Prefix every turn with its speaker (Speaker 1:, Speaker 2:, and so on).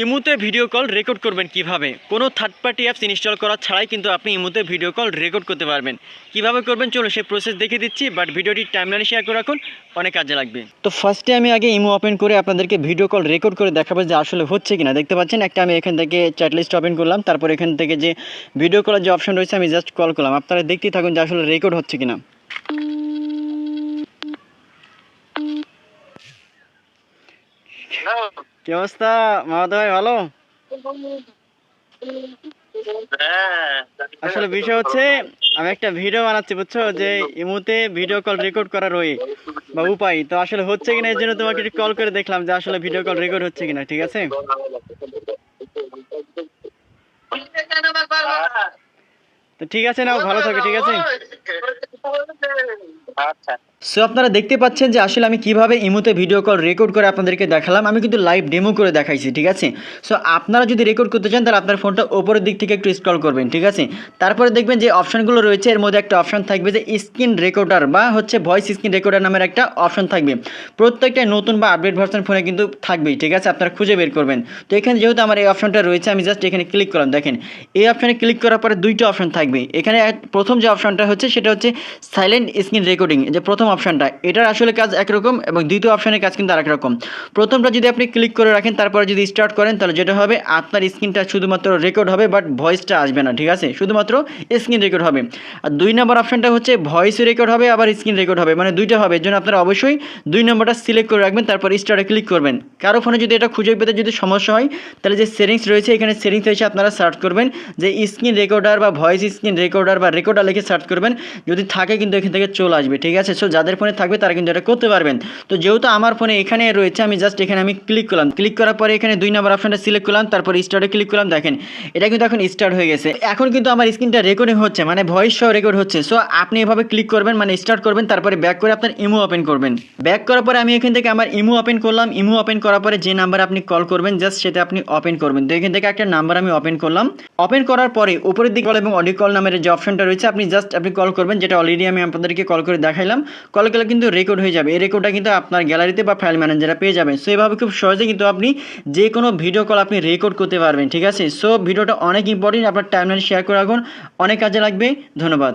Speaker 1: ইমুতে video call record করবেন কীভাবে? কোনো থার্ড পার্টি অ্যাপস ইনস্টল করা ছাড়াই কিন্তু আপনি ইমুতে ভিডিও কল রেকর্ড করতে পারবেন। কীভাবে করবেন? চলো সেই প্রসেস দেখে দিচ্ছি বাট ভিডিওটি টাইমলাইনে শেয়ার করে রাখুন, অনেক কাজে লাগবে। তো ফার্স্টে আমি আগে ইমো ওপেন করে আপনাদেরকে ভিডিও কল রেকর্ড করে দেখাবো যে আসলে হচ্ছে কিনা। দেখতে পাচ্ছেন, একটা আমি এখান থেকে চ্যাট লিস্ট ওপেন করলাম, তারপর এখান থেকে যে ভিডিও কলের যে অপশন রয়েছে, আমি জাস্ট কল করলাম। আপনারা দেখতেই থাকুন যে আসলে রেকর্ড হচ্ছে কিনা। কি অবস্থা? মামাতো ভাই ভালো? আসলে বিষয় হচ্ছে আমি একটা ভিডিও বানাচ্ছি বুঝছ? যে ইমুতে ভিডিও কল রেকর্ড করার ওই বা উপায়। তো আসলে হচ্ছে কিনা এর জন্য তোমাকে একটু কল করে দেখলাম যে আসলে ভিডিও কল রেকর্ড হচ্ছে কিনা ঠিক আছে? তো ঠিক আছে নাও ভালো থাকো ঠিক আছে?
Speaker 2: আচ্ছা।
Speaker 1: সো আপনারা দেখতে পাচ্ছেন যে আসলে আমি কীভাবে ইমোতে ভিডিও কল রেকর্ড করে আপনাদেরকে দেখালাম। আমি কিন্তু লাইভ ডেমো করে দেখাইছি, ঠিক আছে? সো আপনারা যদি রেকর্ড করতে চান, তাহলে আপনার ফোনটা ওপরের দিক থেকে একটু স্ক্রল করবেন, ঠিক আছে? তারপরে দেখবেন যে অপশনগুলো রয়েছে, এর মধ্যে একটা অপশন থাকবে যে স্ক্রিন রেকর্ডার বা হচ্ছে ভয়েস স্ক্রিন রেকর্ডার নামের একটা অপশন থাকবে। প্রত্যেকটা নতুন বা আপডেট ভার্সন ফোনে কিন্তু থাকবেই, ঠিক আছে? আপনারা খুঁজে বের করবেন। তো এখানে যেহেতু আমার এই অপশনটা রয়েছে, আমি জাস্ট এখানে ক্লিক করলাম, দেখেন। এই অপশানে ক্লিক করার পরে দুইটা অপশন থাকবে। এখানে প্রথম যে অপশনটা হচ্ছে, সেটা হচ্ছে সাইলেন্ট স্ক্রিন রেকর্ডিং যে প্রথম অপশনটা এটার আসলে কাজ একরকম এবং দ্বিতীয় অপশানের কাজ কিন্তু আরেক রকম প্রথমটা যদি আপনি ক্লিক করে রাখেন, তারপরে যদি স্টার্ট করেন, তাহলে যেটা হবে, আপনার স্ক্রিনটা শুধুমাত্র রেকর্ড হবে বাট ভয়েসটা আসবে না, ঠিক আছে? শুধুমাত্র স্ক্রিন রেকর্ড হবে। আর দুই নম্বর অপশানটা হচ্ছে ভয়েস রেকর্ড হবে, আবার স্ক্রিন রেকর্ড হবে মানে দুইটা হবে। এর জন্য আপনারা অবশ্যই দুই নম্বরটা সিলেক্ট করে রাখবেন, তারপর স্টার্টে ক্লিক করবেন। কারও ফোনে যদি এটা খুঁজে পেতে যদি সমস্যা হয়, তাহলে যে সেটিংস রয়েছে, এখানে সেটিংস এসে আপনারা সার্চ করবেন, যে স্ক্রিন রেকর্ডার বা ভয়েস স্ক্রিন রেকর্ডার বা রেকর্ডার লিখে সার্চ করবেন। যদি থাকে, কিন্তু এখান থেকে চলে আসবে ঠিক আছে? সো যাদের ফোনে থাকবে তারা কিন্তু এটা করতে পারবেন। তো যেহেতু আমার ফোনে এখানে রয়েছে, আমি জাস্ট এখানে আমি ক্লিক করলাম। ক্লিক করার পরে এখানে দুই নম্বর অপশনটা সিলেক্ট করলাম, তারপর স্টার্টে ক্লিক করলাম। দেখেন, এটা কিন্তু এখন স্টার্ট হয়ে গেছে। এখন কিন্তু আমার স্ক্রিনটা রেকর্ডিং হচ্ছে মানে ভয়েস সহ রেকর্ড হচ্ছে। সো আপনি এভাবে ক্লিক করবেন মানে স্টার্ট করবেন, তারপরে ব্যাক করে আপনার ইমো ওপেন করবেন। ব্যাক করার পরে আমি এখান থেকে আমার ইমো ওপেন করলাম। ইমো ওপেন করার পরে যে নাম্বার আপনি কল করবেন জাস্ট সেটা আপনি ওপেন করবেন। তো এখান থেকে একটা নাম্বার আমি ওপেন করলাম। ওপেন করার পরে উপরের দিকে কল এবং অডিও কল নামের যে অপশনটা রয়েছে, আপনি জাস্ট আপনি কল করবেন, যেটা অলরেডি আমি আপনাদেরকে কল করে দেখাইলাম। কল করলে কিন্তু রেকর্ড হয়ে যাবে। এই রেকর্ডটা কিন্তু আপনার গ্যালারিতে বা ফাইল ম্যানেজারে পেয়ে যাবেন। সো এভাবে খুব সহজে কিন্তু আপনি যে কোনো ভিডিও কল আপনি রেকর্ড করতে পারবেন, ঠিক আছে? সো ভিডিওটা অনেক ইম্পর্টেন্ট আপনার টাইমলাইন শেয়ার করে রাখুন। অনেক কাজে লাগবে। ধন্যবাদ।